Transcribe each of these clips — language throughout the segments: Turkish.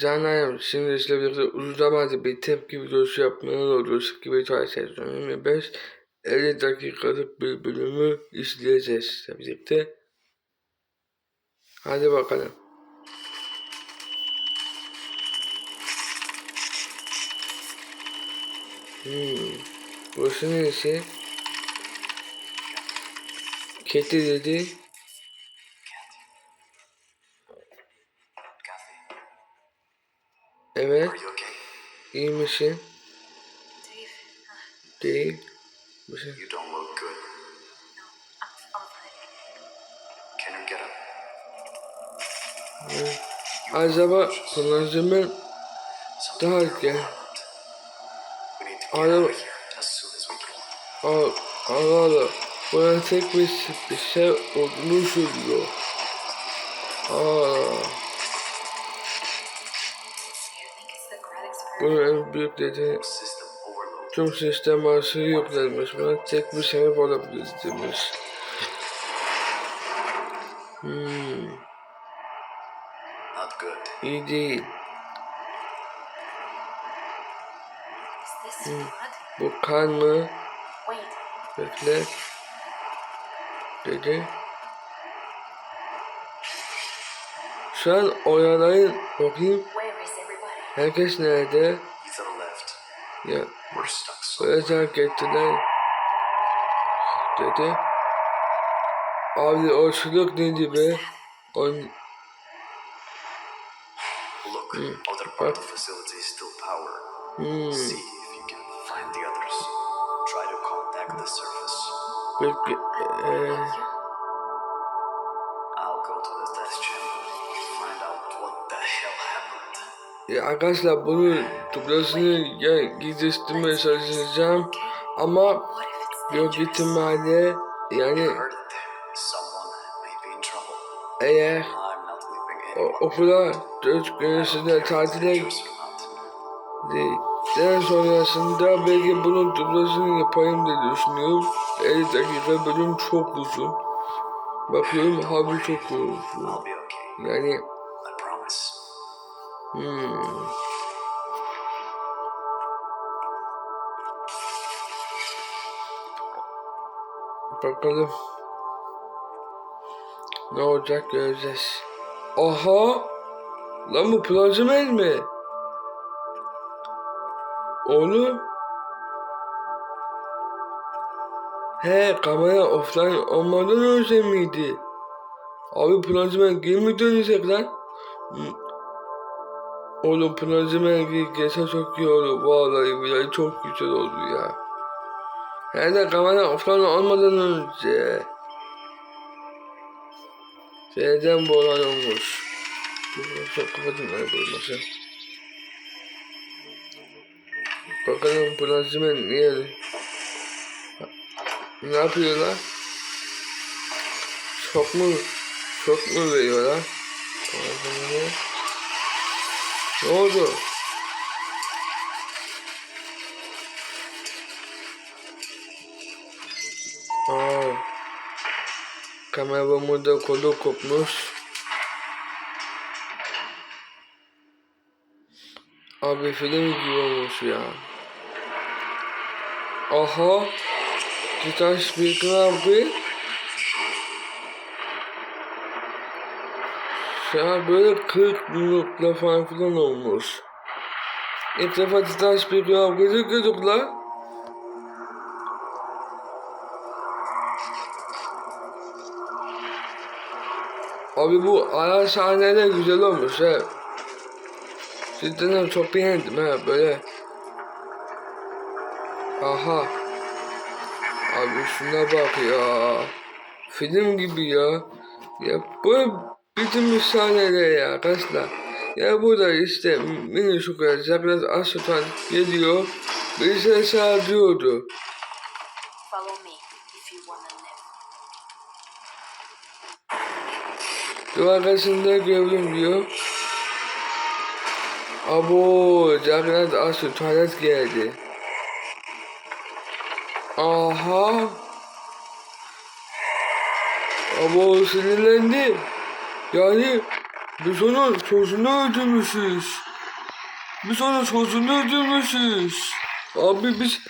Canlarım şimdi sizle birlikte uzun zamandır bir tepki videosu yapmanın olduğu gibi Toy sezonu 25 50 dakikalık bir bölümü izleyeceğiz birlikte. Hadi bakalım. Hmm. Burası neresi? Keti dedi. Evet. İyi misin? Dave, uh. Misin? You don't look good. Can you get up? Acaba kullanıcımın daha can. Al, Allah Allah. Bana tek bir, bir şey olduğunu söylüyor. Aa, bunun pyramid? en büyük nedeni System overload. tüm sistem arası yüklenmiş. Buna tek bir sebep olabilir demiş. Hmm, iyi değil. Blood? Bu kan mı? Bekle. Dedi. Şu an oyalayın. Bakayım. Herkes nerede? Ya terk ettiler. Dedi. Abi o çocuk neydi be? On, Look, other part of the facility is still power. hmm, See if you can find the others. Try to contact the surface. peki, eee, ya arkadaşlar bunu dublasını ya gizleştirmeye çalışacağım ama dangerous? ihtimalle yani eğer o, okula dört gün içinde tatile gittikten sonrasında belki bunun dublasını yapayım diye düşünüyorum. 50 dakika bölüm çok uzun. Bakıyorum harbi çok uzun. Yani. Hmm. Bakalım. Ne olacak göreceğiz. Aha! Lan bu plazmen mi? Oğlum. He kamera offline olmadan önce miydi? Abi plazmen geri mi dönecek lan? Oğlum geri gelse çok iyi olur. Vallahi billahi çok güzel oldu ya. Hem de kamera offline olmadan önce. Şeyden olay olmuş. Kapatın lan bulması. Bakalım plazmen niye? Ne yapıyorlar? Çok mu? Çok mu veriyorlar? Plazmene. Oldu? Aa. Kameramın kolu kopmuş. Abi film gibi olmuş ya. Aha. Titan Speaker abi. Ya böyle 40 minutla falan filan olmuş. İlk defa Speaker abi gözüküyorduk lan. Abi bu ara sahneler güzel olmuş he. Cidden çok beğendim ha böyle. Aha. Abi şuna bak ya. Film gibi ya. Ya bu bütün sahneler ya arkadaşlar. Ya burada işte mini şokolat, Zagraz Asutan geliyor. Bize sağlıyordu. Duvar gördüm diyor. Abo, Zagraz Asutan geldi. Aha. Abo sinirlendi. Yani Biz onun çocuğunu öldürmüşüz. Biz onun çocuğunu öldürmüşüz. Abi biz...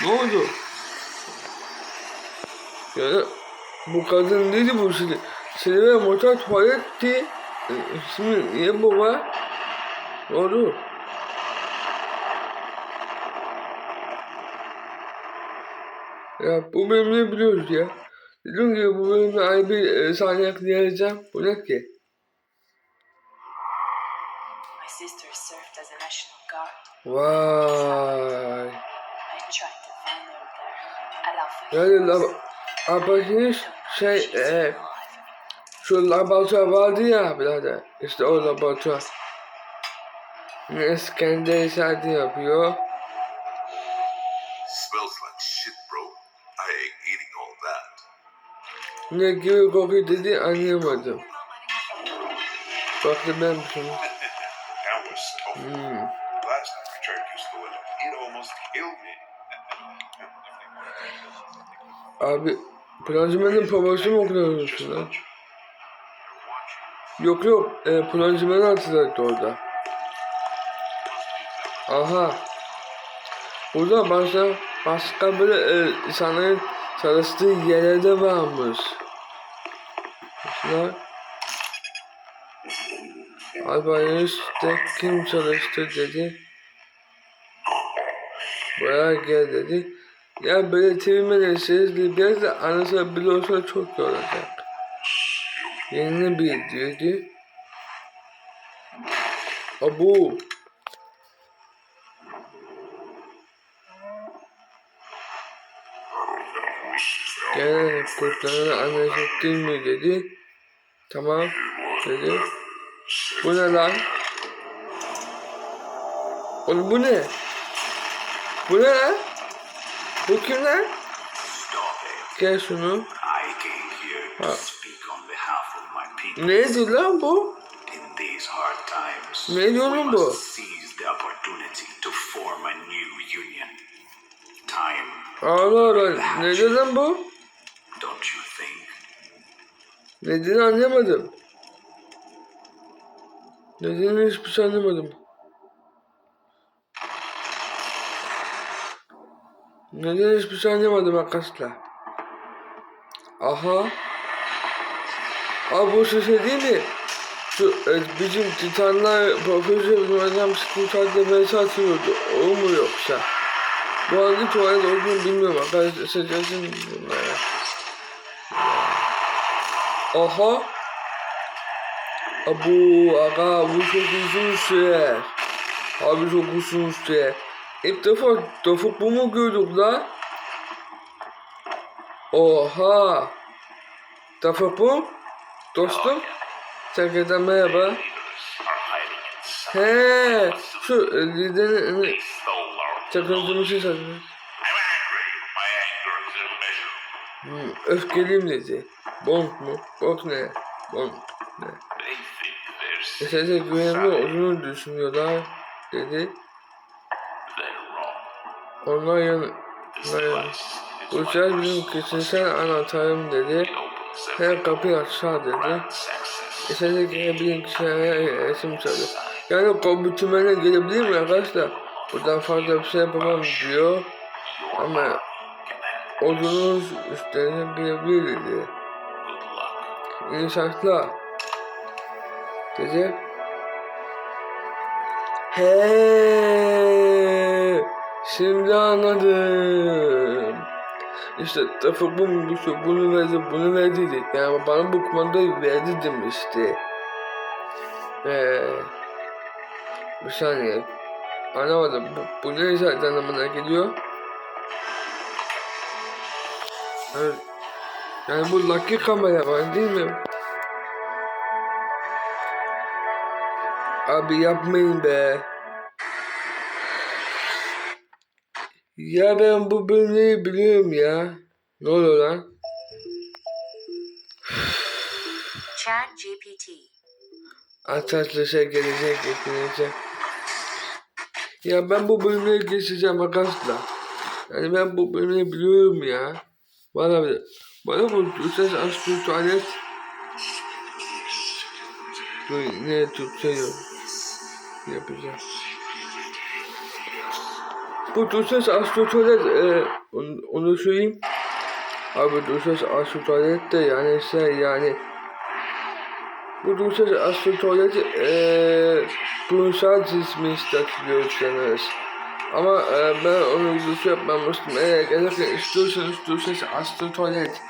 Ne oldu? Yani bu kadın neydi bu şimdi? Silivri motor tuvaletti. E, Şimdi niye bu var? Ne oldu? Ya bu bölümü biliyoruz ya. Dediğim gibi bu bölümde ayrı bir e, sahne ekleyelim. Bu ne ki? Vay. Yani Hills. lab Apaçiniz şey e, şu laboratuvar vardı ya birader. İşte o laboratuvar. Ne İskender işareti yapıyor. Ne gibi koku dedi anlayamadım. Baktı ben was tough. Hmm. Abi plajmenin babası mı okuyorsun lan? Yok yok e, plajmeni hatırlattı orada. Aha. Burada başka başka böyle e, insanların çalıştığı yerlerde varmış. Mesela Albayış'ta kim çalıştı dedi. Buraya gel dedi. Ya böyle terimleri biraz da olsa çok iyi olacak. Yeni bir diyordu. Abu. Genel kurtlarına anlaşıldı mi dedi. Tamam dedi. Bu ne lan? Oğlum bu ne? Bu ne lan? Bu kim lan? Gel şunu. People. Neydi lan bu? Ne diyor lan bu? Allah Allah. Ne diyor lan bu? don't you think? Ne dediğini anlayamadım. Ne dediğini hiçbir şey anlamadım. Ne dediğini hiçbir şey anlamadım arkadaşlar. Aha. Abi bu şu şey değil mi? Şu e, bizim Titanlar Profesör Numara'dan Skutar'da vs atıyordu. O mu yoksa? Bu hangi tuvalet olduğunu bilmiyorum arkadaşlar. Seçersin bunlara. Aha. Abu aga bu çok uzun süre. Abi çok uzun süre. İlk defa topuk bu mu gördük la? Oha. Topuk bu? Dostum. Tekrardan merhaba. He, şu liderin şey sanırım. Hmm, öfkeliyim dedi. Bonk mu? Bonk ne? Bonk ne? Esese güvenli olduğunu düşünüyorlar dedi. Onlar yan... Bu benim personal kişisel anahtarım dedi. Her kapıyı aşağı dedi. Esese girebilen kişilere resim çalıyor. Yani kompütürmene gelebilir mi arkadaşlar? Buradan fazla bir şey yapamam diyor. Ama odunuz üstlerine girebilir dedi. Şanslar. Dedi. He, şimdi anladım. İşte Tafuk bu şu bunu verdi bunu verdi dedi. Yani bana bu kumandayı verdi demişti. Ee, bir saniye. Anlamadım. Bu, bu ne zaten anlamına geliyor? Evet. Yani bu Lucky kamera var değil mi? Abi yapmayın be. Ya ben bu bölümleri biliyorum ya. Ne oluyor lan? Chat GPT. Atatürk'e şey gelecek, ekleyecek. Ya ben bu bölümleri geçeceğim arkadaşlar. Yani ben bu bölümleri biliyorum ya. Bana bir, bana bu ses astro tuvalet Bu ne yok. Yapacağım. Bu Duşes Astro Tuvalet e, onu, onu söyleyeyim. Abi Duşes Astro Tuvalet de yani şey yani bu Duşes Astro Tuvalet e, Brunsal ismi istatiliyorsanız. Ama e, ben onu videosu yapmamıştım. Eğer gerçekten istiyorsanız Duşes Astro Tuvalet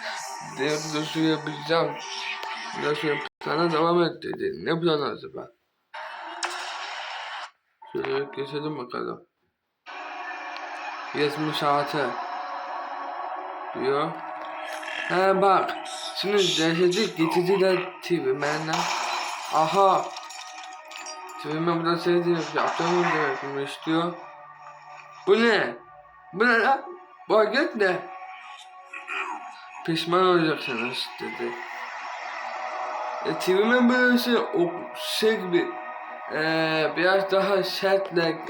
diye videosu yapacağım. Biraz sonra plana devam et dedi. Ne plan acaba? Şöyle geçelim bakalım. 76 diyor. He bak. Şimdi cesedi getirdiler TV'menle. Aha. TV'men burada sevdiğini yaptığını demekmiş diyor. Bu ne? Bu ne lan? Bu hareket ne? Pişman olacaksınız dedi. E, TV'men böylesi o şey gibi ee, biraz daha sertle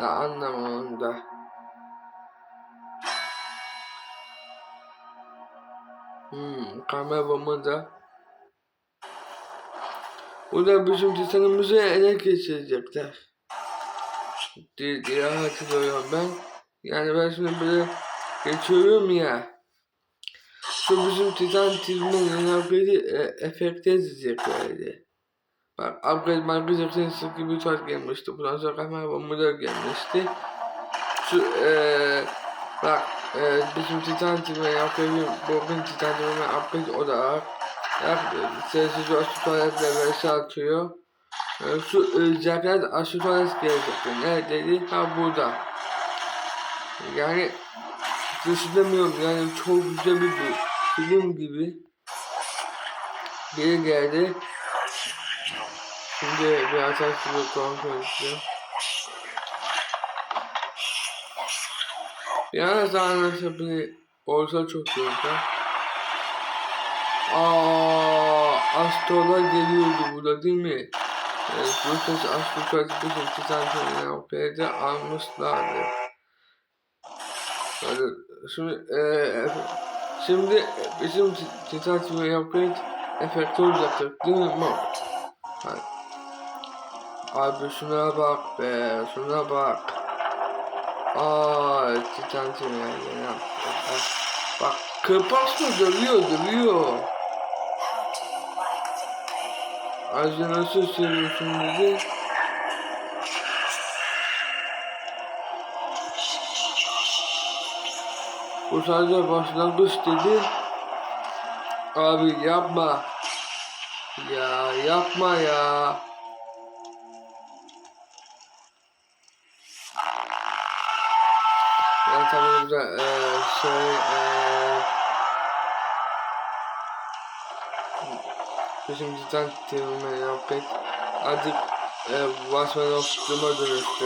ya anlamında. Hmm, kameramı da Burada bizim titanımızı ele geçirecekler. Diye, diye hatırlıyorum ben. Yani ben şimdi böyle geçiyorum ya. Şu bizim titan yeni upgrade'i e, efekte edeceklerdi. Bak upgrade market eksensi gibi tuvalet gelmişti. Bundan sonra kamera bombalar gelmişti. Şu eee bak eee bizim Titan TV'ye upgrade bugün Titan TV'ye upgrade olarak yak sessiz açı tuvaletle versi atıyor. Eee, şu e, açı tuvalet gelecekti. Neredeydi? Ha burada. Yani düşünemiyorum yani çok güzel bir film gibi. Geri geldi. Şimdi bir atak gibi kontrol edeceğim. Biraz daha anlaşabilir olsa çok iyi olacak. Aa, Astrolar geliyordu burada değil mi? Evet, bu ses Astro bizim Titan Tony'den almışlardı. Hadi, şimdi, eee şimdi bizim Titan Tony'den efekti olacaktır değil mi? Bak. Hadi. Abi şuna bak be, şuna bak. Aa, titan ya. Bak kırpaç mı dövüyor, dövüyor. Ayşe nasıl seviyorsun dedi. Bu sadece başlangıç dedi. Abi yapma. Ya yapma ya. Yani tabii burada eee şey eee cidden terimine yaptık. Artık Watchmen of Doom'a dönüştü.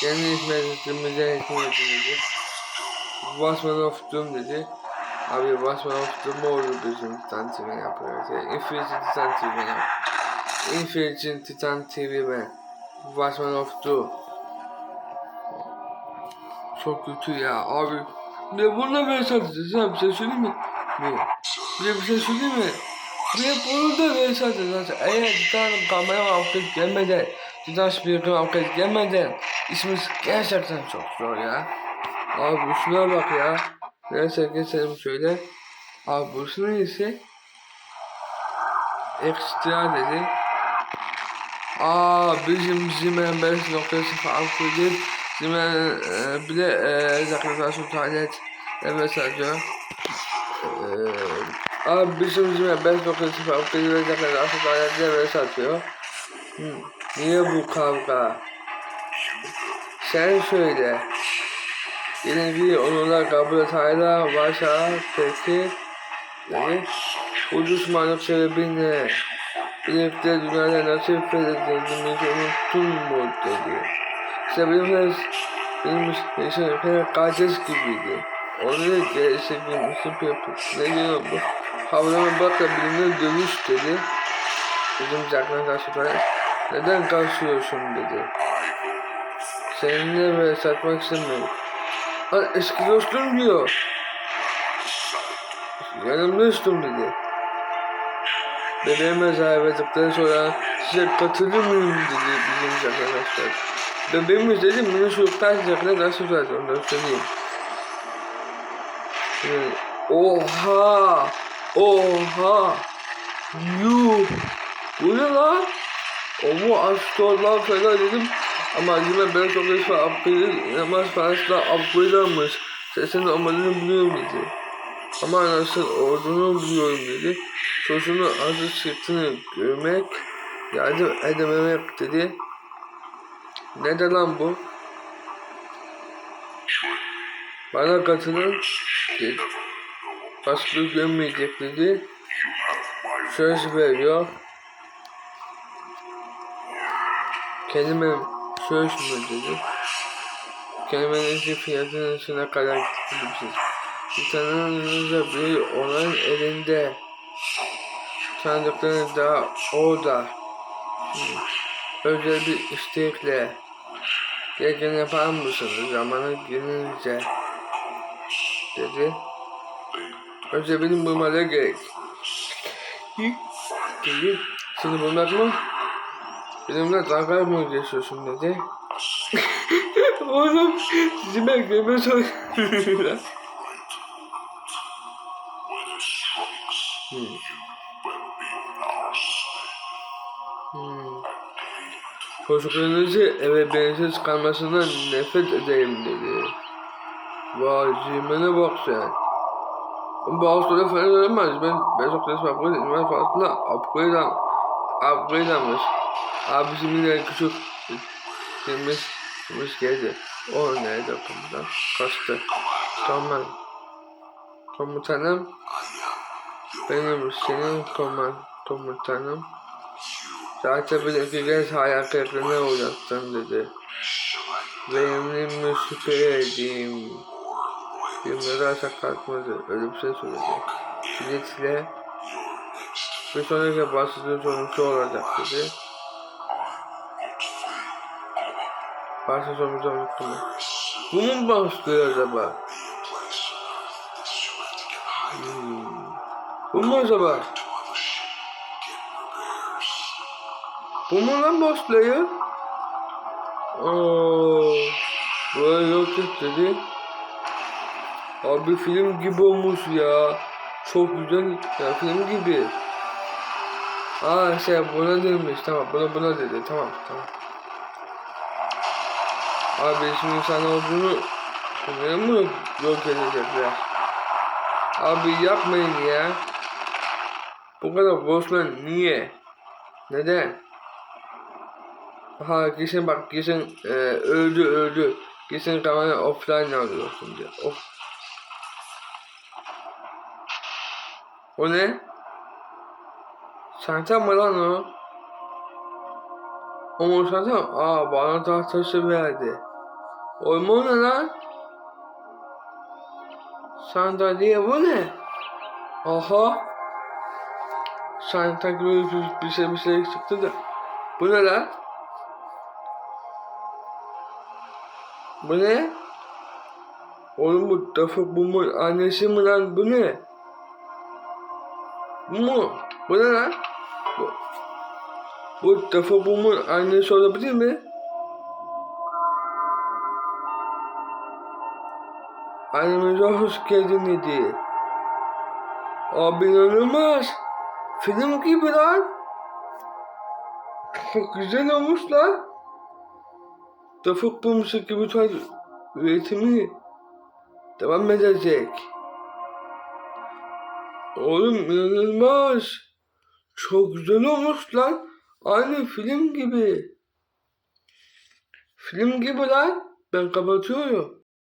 Kendi hizmetimizden hizmet edildi. Watchmen of Doom dedi. Abi of Doom oldu bizim Titan TV yapıyoruz. Yani Infinity Titan TV yap. Infinity Titan TV ben. Watchmen of Doom. Çok kötü ya abi. De bununla ben satacağız. Bir şey söyleyeyim mi? Ne? De bir şey söyleyeyim mi? De bunu da ben satacağız. Eğer tane kamera avukat gelmeden, bir tane spiritüel avukat gelmeden işimiz gerçekten çok zor ya. Abi şuna bak ya. Neyse geçelim şöyle. Abi bu neyse. Ekstra dedi. Aa bizim Zimen 5.0 alkolü Zimen e, bir de e, zaklasyon tuvalet mesajı. E, abi bizim Zimen 5.0 alkolü ve zaklasyon tuvalet mesaj atıyor. Hı. Niye bu kavga? Sen söyle. Yine bir onurlar kabul et hala başa peki. Yani bu düşmanlık sebebi ne? Birlikte dünyada nasıl fethedildiğimizi unuttun mu dedi. İşte benim benim yaşam kardeş gibiydi. Onu da bilmişim yapıp ne diyor bu? Da benimle dövüş dedi. Bizim Jack'la karşı. Neden karşılıyorsun dedi. Seninle böyle satmak istemiyorum. Lan eski dostum diyor. Yanımda dostum dedi. Bebeğime zarar verdikten sonra size katılır mıyım dedi bizim arkadaşlar. Bebeğimiz dedi bunu çocuktan sıcakla nasıl zaten ondan söyleyeyim. Oha! Oha! Yuh! Bu ne lan? O bu astorlar falan dedim. ama yine ben çok defa upgrade namaz parasıyla upgrade almış. Sesini amadını biliyorum dedi. Ama nasıl olduğunu biliyorum dedi. Çocuğunu azı çıktığını görmek, yardım edememek dedi. Ne de lan bu? Bana katılın dedi. Başka görmeyecek dedi. Söz veriyor. Kelime söz mü dedi. Kelimenizin fiyatının içine kadar gitmişiz. İnsanlarınızda bir olan elinde. Tanıdıklarınız da orada. Özel bir istekle. Gereken yapar mısınız zamanı gelince? Dedi. Önce benim bulmaları gerek. Dedi. Seni bulmak mı? Benimle dalga mı geçiyorsun dedi. Oğlum sizi bekleme soruyorlar. When it strikes, you better be on our side. Hmm. Çocuklarınızı eve bensiz kalmasından nefret ederim dedi. Vay cimene bak sen. Bazıları falan ölemez. Ben resmi upgrade. Ben fazla upgrade. Upgrade almış. Abi bizim yine küçük filmimiz filmimiz geldi. O nerede komutan? Kaçtı. Tamam. Komutanım. Benim senin koman komutanım. Zaten bir iki kez hayal kırıklığına uğrattın dedi. Benimle şüphe edeyim. Filmleri aşağı kalkmadı. Şey söyledi. Kilitle bir sonraki bahsediğin sonucu olacak dedi. Bahsi sonucu unuttum. Bu mu başlıyor acaba? Hmm. Bu mu acaba? Bu mu lan başlıyor? Oo, böyle yok dedi. Abi film gibi olmuş ya. Çok güzel ya film gibi. Aa şey buna demiş tamam buna buna dedi tamam tamam. Abi şimdi sen olduğunu Bunları mı yok edecekler? Abi yapmayın ya. Bu kadar boşver niye? Neden? Aha kesin bak kesin e, öldü öldü. Kesin kamera offline alıyor şimdi. Of. O ne? Santa mı lan o? Ama Santa aa bana tahtası verdi. Oyma o ne lan? Sandalye bu ne? Aha. Santa gibi bir- bir şey bir şey çıktı da. Bu ne lan? Bu ne? Oğlum bu Dafa Bum'un annesi mi lan? Bu ne? Mu? Bu ne lan? Bu, bu Dafa Bum'un annesi olabilir mi? Annemize hoş geldin dedi. Abi inanılmaz. Film gibi lan. Çok güzel olmuş lan. Tafuk bulmuşu gibi tarz üretimi devam edecek. Oğlum inanılmaz. Çok güzel olmuş lan. Aynı film gibi. Film gibi lan. Ben kapatıyorum.